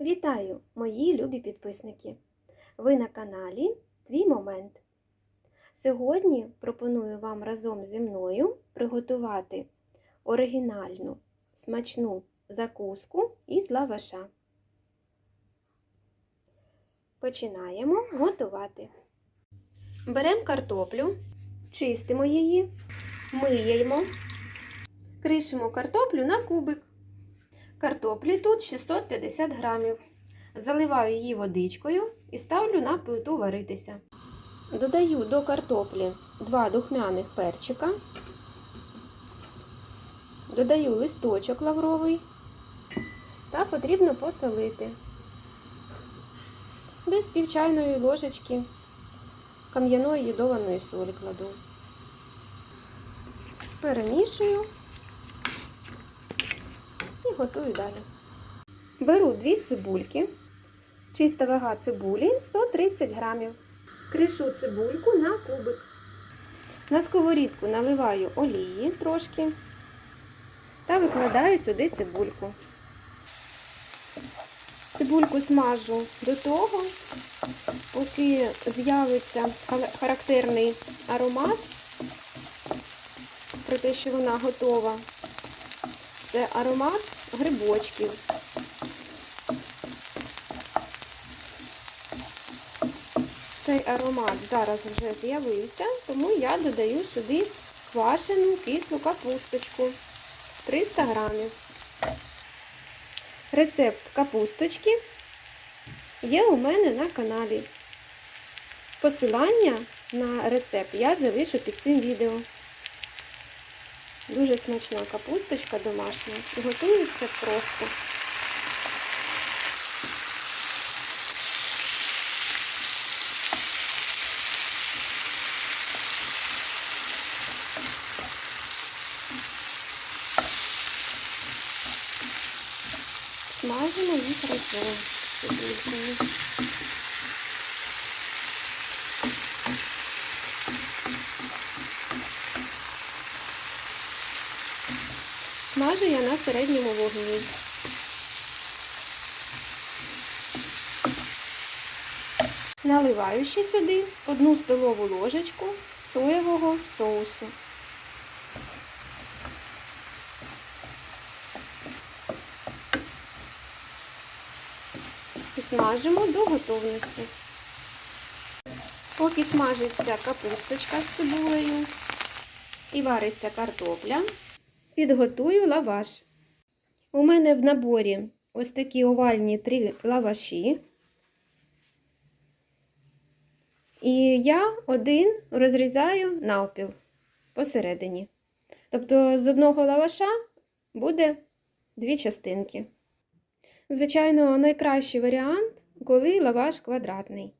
Вітаю, мої любі підписники! Ви на каналі Твій Момент. Сьогодні пропоную вам разом зі мною приготувати оригінальну смачну закуску із лаваша. Починаємо готувати. Беремо картоплю, чистимо її, миємо, кришимо картоплю на кубик. Картоплі тут 650 грамів. Заливаю її водичкою і ставлю на плиту варитися. Додаю до картоплі 2 духмяних перчика. Додаю листочок лавровий та потрібно посолити. Десь пів чайної ложечки кам'яної йодованої солі кладу. Перемішую готую далі. Беру дві цибульки, чиста вага цибулі 130 грамів. Кришу цибульку на кубик. На сковорідку наливаю олії трошки та викладаю сюди цибульку. Цибульку смажу до того, поки з'явиться характерний аромат, про те, що вона готова. Це аромат грибочків. Цей аромат зараз вже з'явився, тому я додаю сюди квашену кислу капусточку 300 грамів. Рецепт капусточки є у мене на каналі. Посилання на рецепт я залишу під цим відео. Дуже смачна капусточка домашня. Готується просто. Смажимо їх разом Смажу я на середньому вогні. Наливаю ще сюди одну столову ложечку соєвого соусу. І смажимо до готовності. Поки смажиться капусточка з цибулею і вариться картопля, підготую лаваш. У мене в наборі ось такі овальні три лаваші. І я один розрізаю навпіл посередині. Тобто з одного лаваша буде дві частинки. Звичайно, найкращий варіант, коли лаваш квадратний.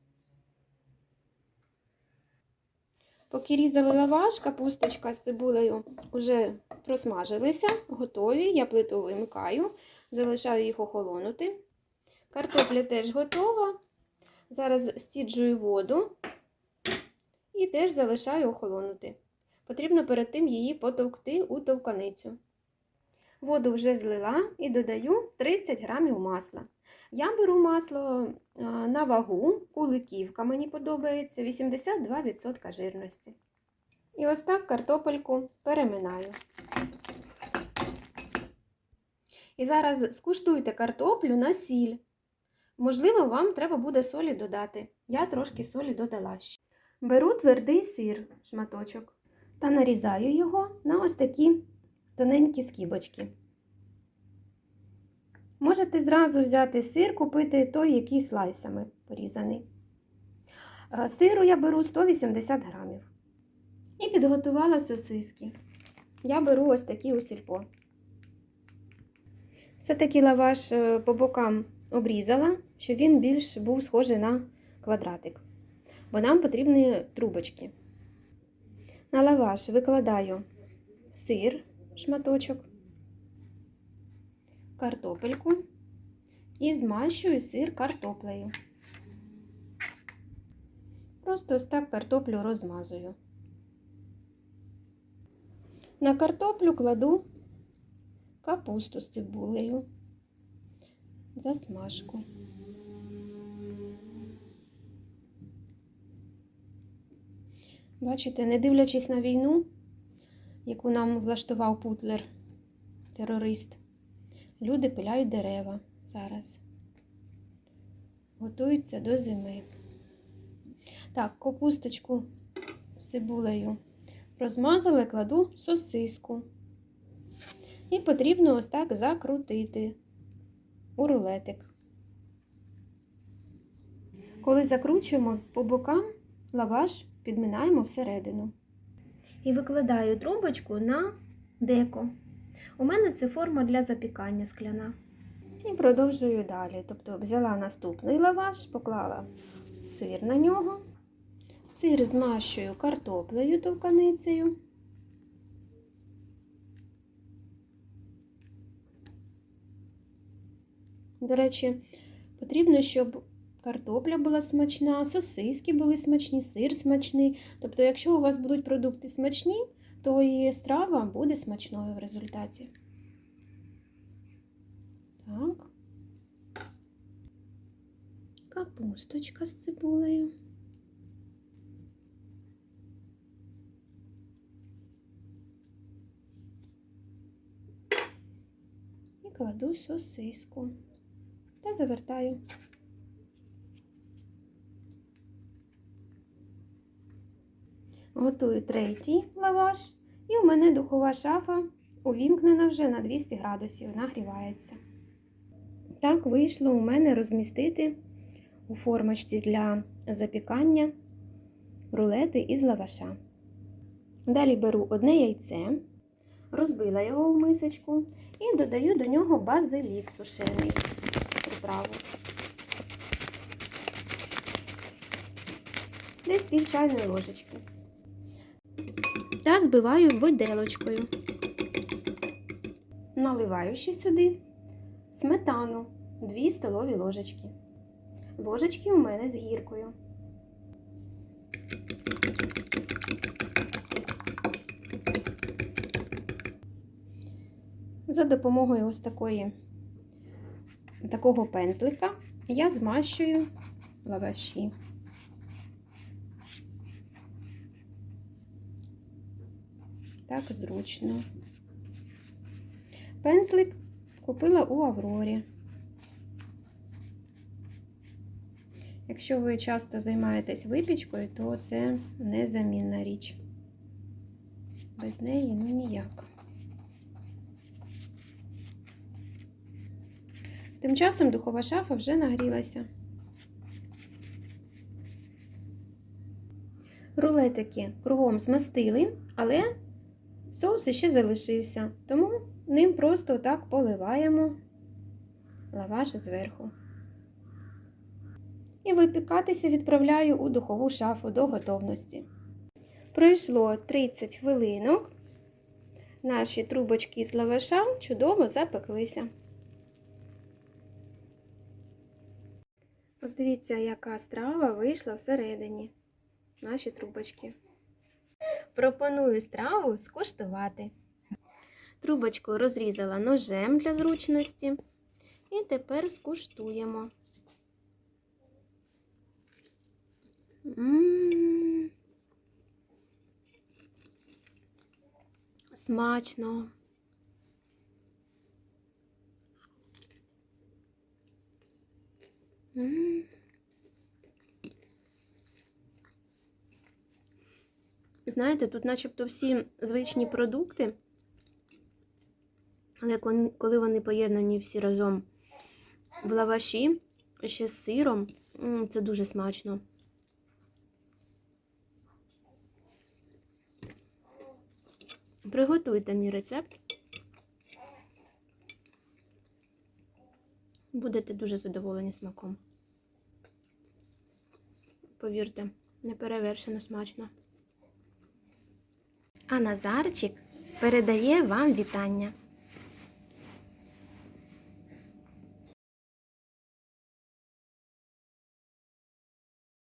Поки різали лаваш, капусточка з цибулею вже просмажилися, готові. Я плиту вимикаю, залишаю їх охолонути. Картопля теж готова. Зараз стіджую воду і теж залишаю охолонути. Потрібно перед тим її потовкти у товканицю. Воду вже злила і додаю 30 грамів масла. Я беру масло на вагу, куликівка мені подобається, 82% жирності. І ось так картопельку переминаю. І зараз скуштуйте картоплю на сіль. Можливо, вам треба буде солі додати. Я трошки солі додала ще. Беру твердий сир, шматочок, та нарізаю його на ось такі тоненькі скибочки. Можете зразу взяти сир, купити той, який слайсами порізаний. Сиру я беру 180 грамів. І підготувала сосиски. Я беру ось такі у сільпо. Все-таки лаваш по бокам обрізала, щоб він більш був схожий на квадратик. Бо нам потрібні трубочки. На лаваш викладаю сир, шматочок, картопельку і змащую сир картоплею. Просто ось так картоплю розмазую. На картоплю кладу капусту з цибулею. засмажку. Бачите, не дивлячись на війну, яку нам влаштував Путлер, терорист, люди пиляють дерева зараз. Готуються до зими. Так, капусточку з цибулею розмазали, кладу сосиску. І потрібно ось так закрутити у рулетик. Коли закручуємо по бокам, лаваш підминаємо всередину. І викладаю трубочку на деко. У мене це форма для запікання скляна. І продовжую далі. Тобто взяла наступний лаваш, поклала сир на нього. Сир змащую картоплею товканицею. До речі, потрібно, щоб картопля була смачна, сосиски були смачні, сир смачний. Тобто, якщо у вас будуть продукти смачні, то і страва буде смачною в результаті. Так. Капусточка з цибулею. І кладу сосиску та завертаю. Готую третій лаваш, і у мене духова шафа увімкнена вже на 200 градусів, нагрівається. Так вийшло у мене розмістити у формочці для запікання рулети із лаваша. Далі беру одне яйце, розбила його в мисочку і додаю до нього базилік сушений приправу. Десь пів чайної ложечки. Та збиваю виделочкою. Наливаю ще сюди сметану 2 столові ложечки. Ложечки у мене з гіркою. За допомогою ось такої, такого пензлика я змащую лаваші. Так зручно. Пензлик купила у Аврорі. Якщо ви часто займаєтесь випічкою, то це незамінна річ. Без неї ну ніяк. Тим часом духова шафа вже нагрілася. Рулетики кругом змастили, але соус ще залишився, тому ним просто так поливаємо лаваш зверху. І випікатися відправляю у духову шафу до готовності. Пройшло 30 хвилинок. Наші трубочки з лаваша чудово запеклися. Ось дивіться, яка страва вийшла всередині. Наші трубочки. Пропоную страву скуштувати. Трубочку розрізала ножем для зручності. І тепер скуштуємо. Смачно. М. Знаєте, тут начебто всі звичні продукти, але коли вони поєднані всі разом в лаваші, ще з сиром, це дуже смачно. Приготуйте мій рецепт. Будете дуже задоволені смаком. Повірте, неперевершено смачно. А Назарчик передає вам вітання.